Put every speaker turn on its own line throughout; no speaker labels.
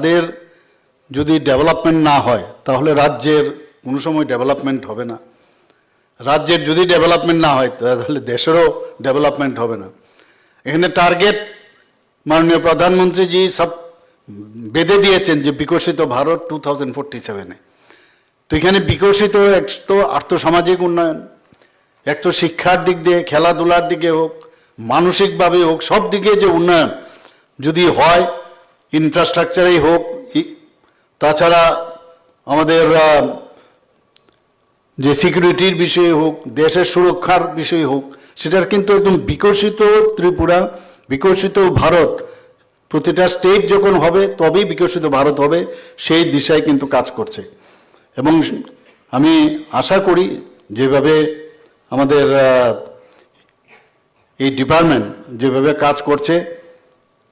তাদের যদি ডেভেলপমেন্ট না হয়, তাহলে রাজ্যের কোনো সময় ডেভেলপমেন্ট হবে না। রাজ্যের যদি ডেভেলপমেন্ট না হয়, তাহলে দেশেরও ডেভেলপমেন্ট হবে না। এখানে টার্গেট মাননীয় প্রধানমন্ত্রীজি সব বেঁধে দিয়েছেন যে বিকশিত ভারত টু থাউজেন্ড ফোরটি সেভেনে। তো এখানে বিকশিত এক তো আর্থসামাজিক উন্নয়ন, এক তো শিক্ষার দিক দিয়ে, খেলাধুলার দিকে হোক, মানসিকভাবে হোক, সব দিকে যে উন্নয়ন যদি হয় ইনফ্রাস্ট্রাকচারেই হোক তাছাড়া আমাদের যে সিকিউরিটির বিষয়ে হোক, দেশের সুরক্ষার বিষয়ে হোক, সেটার কিন্তু একদম বিকশিত ত্রিপুরা, বিকশিত ভারত, প্রতিটা স্টেট যখন হবে, তবেই বিকশিত ভারত হবে, সেই দিশায় কিন্তু কাজ করছে। এবং আমি আশা করি যেভাবে আমাদের এই ডিপার্টমেন্ট যেভাবে কাজ করছে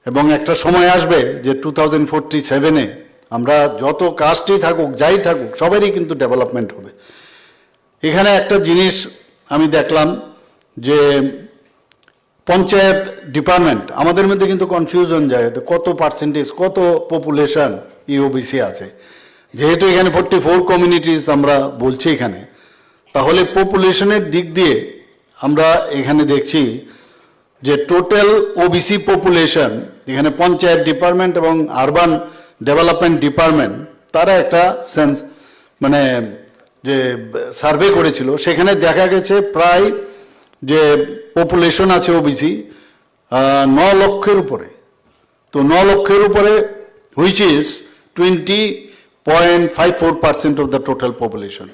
এবং একটা সময় আসবে যে টু থাউজেন্ড ফোরটি সেভেনে আমরা যত কাজটি থাকুক, যাই থাকুক, সবারই কিন্তু ডেভেলপমেন্ট হবে। এখানে একটা জিনিস আমি দেখলাম যে পঞ্চায়েত ডিপার্টমেন্ট আমাদের মধ্যে কিন্তু কনফিউশন যায় কত পার্সেন্টেজ কত পপুলেশন ইওবিসি আছে। যেহেতু এখানে ফোর্টি ফোর কমিউনিটিস আমরা বলছি এখানে, তাহলে পপুলেশনের দিক দিয়ে আমরা এখানে দেখছি যে টোটাল ওবিসি পপুলেশন এখানে পঞ্চায়েত ডিপার্টমেন্ট এবং আরবান ডেভেলপমেন্ট ডিপার্টমেন্ট তারা একটা সেন্স মানে যে সার্ভে করেছিল। সেখানে দেখা গেছে প্রায় যে পপুলেশন আছে ওবিসি ন লক্ষের উপরে। তো ন লক্ষের উপরে which is twenty point five four percent of the total population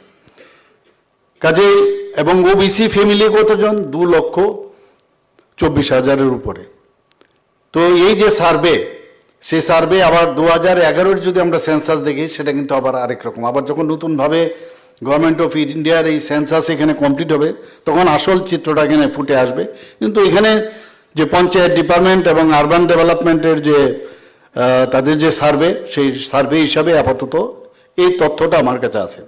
কাজেই, এবং ওবিসি ফ্যামিলি কতজন? দু লক্ষ। চব্বিশ হাজারের উপরে। তো এই যে সার্ভে, সেই সার্ভে আবার দু হাজার এগারোর যদি আমরা সেন্সাস দেখি, সেটা কিন্তু আবার আরেক রকম। আবার যখন নতুনভাবে গভর্নমেন্ট অফ ইন্ডিয়ার এই সেন্সাস এখানে কমপ্লিট হবে, তখন আসল চিত্রটা এখানে ফুটে আসবে। কিন্তু এখানে যে পঞ্চায়েত ডিপার্টমেন্ট এবং আরবান ডেভেলপমেন্টের যে তাদের যে সার্ভে, সেই সার্ভে হিসাবে আপাতত এই তথ্যটা আমার কাছে আছে।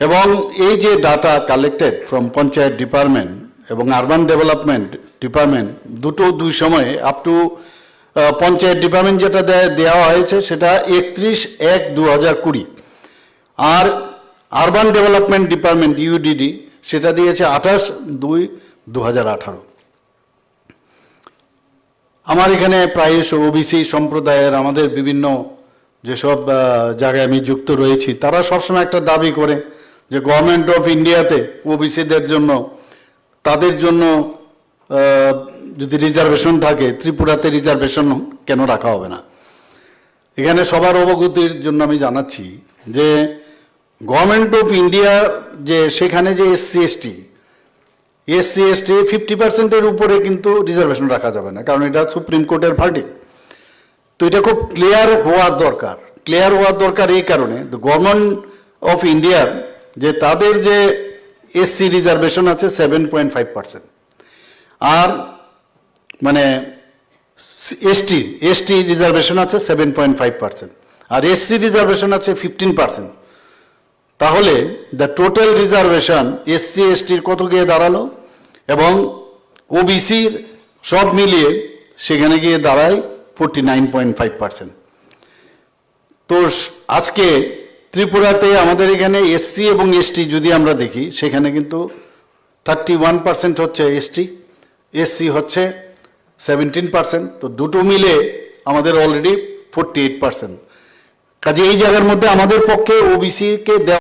এবং এই যে data collected from panchayat department এবং আরবান ডেভেলপমেন্ট ডিপার্টমেন্ট দুটো দুই সময়ে আপ টু পঞ্চায়েত ডিপার্টমেন্ট যেটা দেওয়া হয়েছে সেটা একত্রিশ এক দু হাজার কুড়ি। আর আরবান ডেভেলপমেন্ট ডিপার্টমেন্ট ইউডিডি সেটা দিয়েছে আঠাশ দুই দু হাজার আঠারো। আমার এখানে প্রায়শ ওবিসি সম্প্রদায়ের আমাদের বিভিন্ন যেসব জায়গায় আমি যুক্ত রয়েছি, তারা সবসময় একটা দাবি করে যে গভর্নমেন্ট অফ ইন্ডিয়াতে ওবিসিদের জন্য তাদের জন্য যদি রিজার্ভেশন থাকে, ত্রিপুরাতে রিজার্ভেশন কেন রাখা হবে না? এখানে সবার অবগতির জন্য আমি জানাচ্ছি যে গভর্নমেন্ট অফ ইন্ডিয়া যে, সেখানে যে SC ST SC ST fifty পার্সেন্টের উপরে কিন্তু রিজার্ভেশন রাখা যাবে না, কারণ এটা সুপ্রিম কোর্টের ভার্ডিক তো এটা খুব ক্লিয়ার হওয়ার দরকার ক্লিয়ার হওয়ার দরকার এই কারণে। গভর্নমেন্ট অফ ইন্ডিয়ার যে, তাদের যে এসসি রিজার্ভেশন আছে সেভেন পয়েন্ট ফাইভ পার্সেন্ট আর মানে এসটি এসটি রিজার্ভেশন আছে সেভেন পয়েন্ট ফাইভ পার্সেন্ট আর এসসি রিজার্ভেশন আছে ফিফটিন পার্সেন্ট তাহলে দ্য টোটাল রিজার্ভেশন এসসি এসটির কত গিয়ে দাঁড়াল? এবং ওবিসির সব মিলিয়ে সেখানে গিয়ে দাঁড়ায় forty nine point five percent তো আজকে ত্রিপুরাতে আমাদের এখানে এসসি এবং এসটি যদি আমরা দেখি, সেখানে কিন্তু থার্টি ওয়ান পার্সেন্ট হচ্ছে এসটি এসসি হচ্ছে সেভেন্টিন পার্সেন্ট তো দুটো মিলে আমাদের অলরেডি ফোরটি এইট পার্সেন্ট কাজে এই জায়গার মধ্যে আমাদের পক্ষে ওবিসিকে দেওয়া